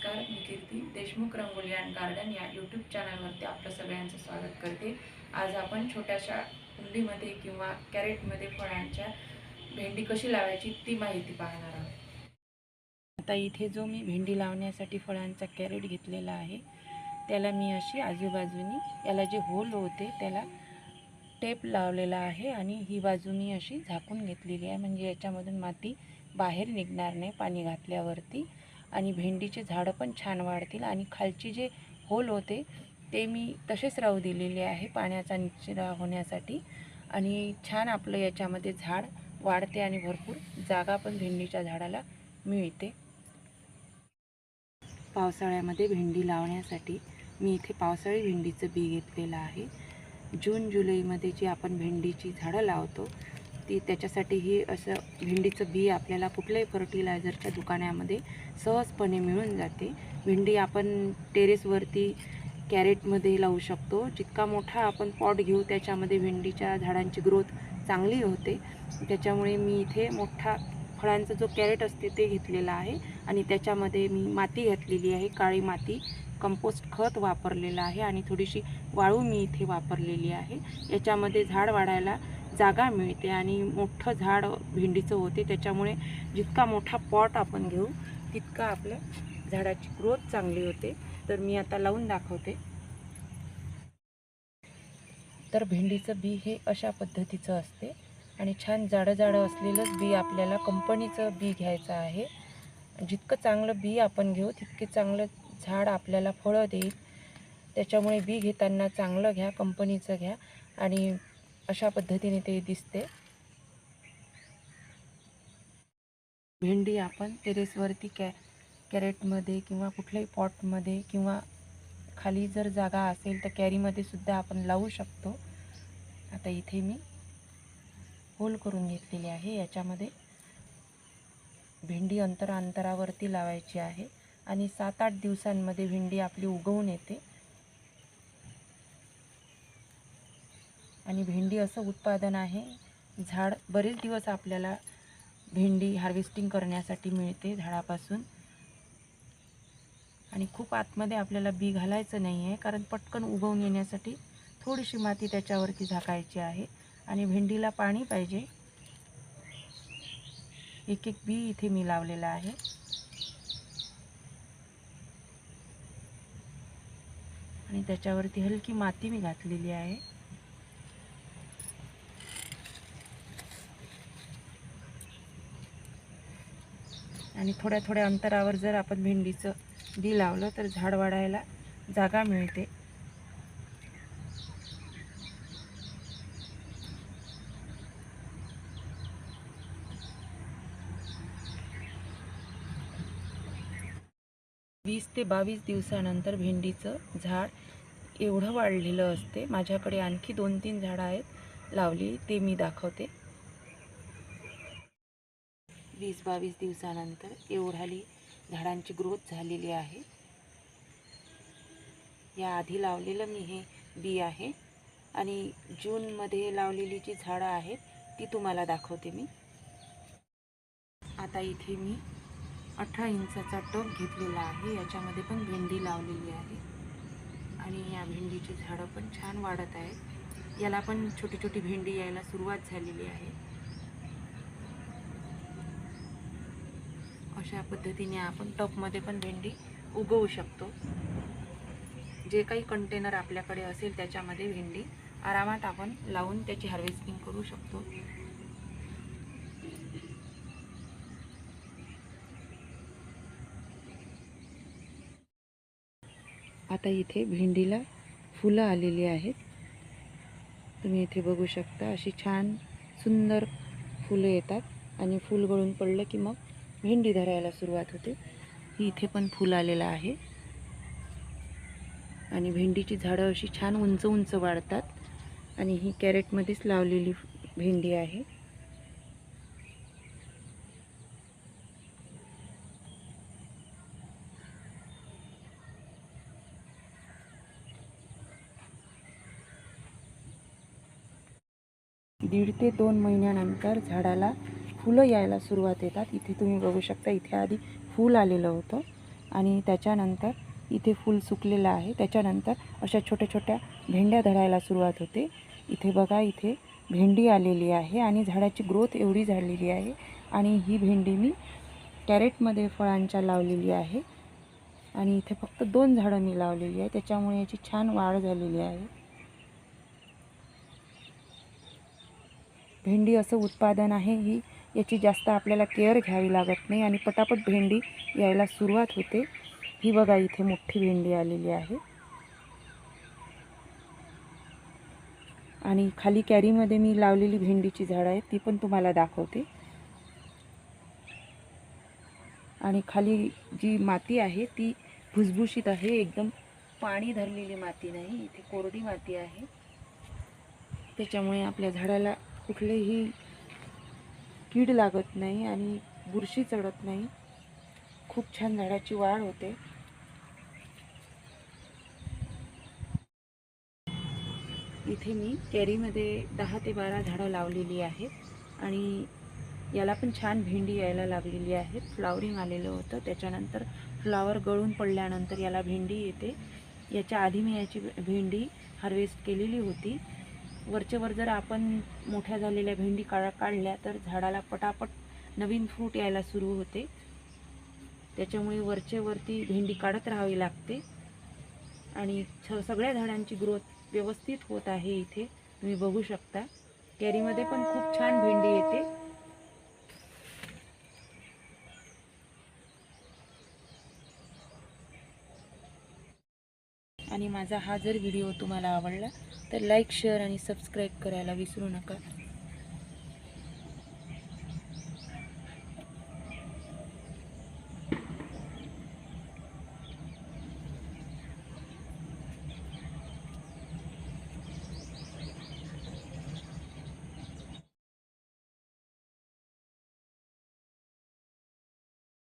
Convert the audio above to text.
नमस्कार मी Kirti Deshmukh rangoli and garden या यूट्यूब चॅनलवरती आपलं सगळ्यांचं स्वागत करते. आज आपण छोट्याशा कुंडीमध्ये किंवा कॅरेटमध्ये फळांच्या भेंडी कशी लावायची ती माहिती पाहणार आहोत. आता इथे जो मी भेंडी लावण्यासाठी फळांचा कॅरेट घेतलेला आहे त्याला मी अशी आजूबाजूनी याला जे होल होते त्याला टेप लावलेला आहे आणि ही बाजू मी अशी झाकून घेतलेली आहे. म्हणजे याच्यामधून माती बाहेर निघणार नाही पाणी घातल्यावरती. आणि भेंडीचे झाडं पण छान वाढतील. आणि खालची जे होल होते ते मी तसेच राहू दिलेले आहे पाण्याचा निचरा होण्यासाठी. आणि छान आपलं याच्यामध्ये झाड वाढते आणि भरपूर जागा पण भेंडीच्या झाडाला मिळते. पावसाळ्यामध्ये भेंडी लावण्यासाठी मी इथे पावसाळी भेंडीचं बी घेतलेलं आहे. जून जुलैमध्ये जी आपण भेंडीची झाडं लावतो ती त्याच्यासाठी ही असं भेंडीचं बी आपल्याला कुठल्याही फर्टिलायझरच्या दुकानामध्ये सहजपणे मिळून जाते. भेंडी आपण टेरेसवरती कॅरेटमध्ये लावू शकतो. जितका मोठा आपण पॉट घेऊ त्याच्यामध्ये भेंडीच्या झाडांची ग्रोथ चांगली होते. त्याच्यामुळे मी इथे मोठा फळांचा जो कॅरेट असते ते घेतलेला आहे आणि त्याच्यामध्ये मी माती घातलेली आहे. काळी माती कंपोस्ट खत वापरलेलं आहे आणि थोडीशी वाळू मी इथे वापरलेली आहे. याच्यामध्ये झाड वाढायला जागा मिळते आणि मोठं झाड भेंडीचं होते. त्याच्यामुळे जितका मोठा पॉट आपण घेऊ तितका आपल्या झाडाची ग्रोथ चांगली होते. तर मी आता लावून दाखवते. तर भेंडीचं बी हे अशा पद्धतीचं असते. आणि छान जाडं जाडं असलेलंच बी आपल्याला कंपनीचं बी घ्यायचं आहे. जितकं चांगलं बी आपण घेऊ तितके चांगलं झाड आपल्याला फळं देईल. त्याच्यामुळे बी घेताना चांगलं घ्या कंपनीचं घ्या. आणि अशा पद्धतीने ते दिसते. भेंडी आपण टेरेसवरती कॅ कॅरेटमध्ये किंवा कुठल्याही पॉटमध्ये किंवा खाली जर जागा असेल तर कॅरीमध्ये सुद्धा आपण लावू शकतो. आता इथे मी होल करून घेतलेली आहे. याच्यामध्ये भेंडी अंतर अंतरावरती लावायची आहे आणि सात आठ दिवसांमध्ये भेंडी आपली उगवून येते. आणि भेंडी असं उत्पादन आहे. झाड बरेच दिवस आपल्याला भेंडी हार्वेस्टिंग करण्यासाठी मिळते झाडापासून. आणि खूप आतमध्ये आपल्याला बी घालायचं नाही आहे कारण पटकन उगवून येण्यासाठी थोडीशी माती त्याच्यावरती झाकायची आहे आणि भेंडीला पाणी पाहिजे. एक एक बी इथे मी लावलेला आहे. आणि त्याच्यावरती हलकी माती मी घातलेली आहे. आणि थोड्या थोड्या अंतरावर जर आपण भेंडीचं बी लावलं तर झाड वाढायला जागा मिळते. वीस ते बावीस दिवसानंतर भेंडीचं झाड एवढं वाढलेलं असते. माझ्याकडे आणखी दोन तीन झाडं आहेत लावली ते मी दाखवते. वीस बावीस दिवसानंतर एवढाली झाडांची ग्रोथ झालेली आहे. या आधी लावलेलं मी हे बी आहे आणि जूनमध्ये लावलेली जी झाडं आहेत ती तुम्हाला दाखवते मी. आता इथे मी अठरा इंचाचा टब घेतलेला आहे याच्यामध्ये पण भेंडी लावलेली आहे. आणि या भेंडीची झाडं पण छान वाढत आहेत. याला पण छोटी छोटी भेंडी यायला सुरुवात झालेली आहे. अशा पद्धतीने आपण टपमध्ये पण भेंडी उगवू शकतो. जे काही कंटेनर आपल्याकडे असेल त्याच्यामध्ये भेंडी आरामात आपण लावून त्याची हार्वेस्टिंग करू शकतो. आता इथे भेंडीला फुलं आलेली आहेत. तुम्ही इथे बघू शकता अशी छान सुंदर फुलं येतात आणि फूल गळून पडलं की मग भेंडी धरायला सुरुवात होते. ही इथे पण फुल आलेलं आहे. आणि भेंडीची झाडं अशी छान उंच उंच वाढतात. आणि ही कॅरेटमध्येच लावलेली भेंडी आहे. दीड ते दोन महिन्यानंतर झाडाला फुलं यायला सुरुवात येतात. इथे तुम्ही बघू शकता इथे आधी फूल आलेलं होतं आणि त्याच्यानंतर इथे फूल सुकलेलं आहे. त्याच्यानंतर अशा छोट्या छोट्या भेंड्या धरायला सुरुवात होते. इथे बघा इथे भेंडी आलेली आहे आणि झाडाची ग्रोथ एवढी झालेली आहे आणि ही भेंडी मी कॅरेटमध्ये फळांच्या लावलेली आहे आणि इथे फक्त दोन झाडं मी लावलेली आहे. त्याच्यामुळे याची छान वाढ झालेली आहे. भेंडी असं उत्पादन आहे ही याची जास्त आपल्याला केअर घ्यावी लागत नाही आणि पटापट भेंडी यायला सुरुवात होते. ही बघा इथे मोठी भेंडी आलेली आहे. आणि खाली कॅरीमध्ये मी लावलेली भेंडीची झाडं आहेत ती पण तुम्हाला दाखवते. आणि खाली जी माती आहे ती भुसभुशीत आहे एकदम पाणी धरलेली माती नाही इथे कोरडी माती आहे. त्याच्यामुळे आपल्या झाडाला कुठलेही कीड लागत नाही आणि बुरशी चढत नाही. खूप छान झाडाची वाढ होते. इथे मी कॅरीमध्ये दहा ते बारा झाडं लावलेली आहेत आणि याला पण छान भेंडी यायला लागलेली आहे. फ्लावरिंग आलेलं होतं. त्याच्यानंतर फ्लावर गळून पडल्यानंतर याला भेंडी येते. याच्या आधी मी याची भेंडी हार्वेस्ट केलेली होती. वरचेवर जर आपण मोठ्या झालेल्या भेंडी काढ काढल्या तर झाडाला पटापट नवीन फ्रूट यायला सुरू होते. त्याच्यामुळे वरचे वरती भेंडी काढत राहावी लागते. आणि छ सगळ्या झाडांची ग्रोथ व्यवस्थित होत आहे इथे. तुम्ही बघू शकता. कॅरीमध्ये पण खूप छान भेंडी येते. आणि माझा हा जर व्हिडिओ तुम्हाला आवडला तर लाईक शेअर आणि सबस्क्राईब करायला विसरू नका.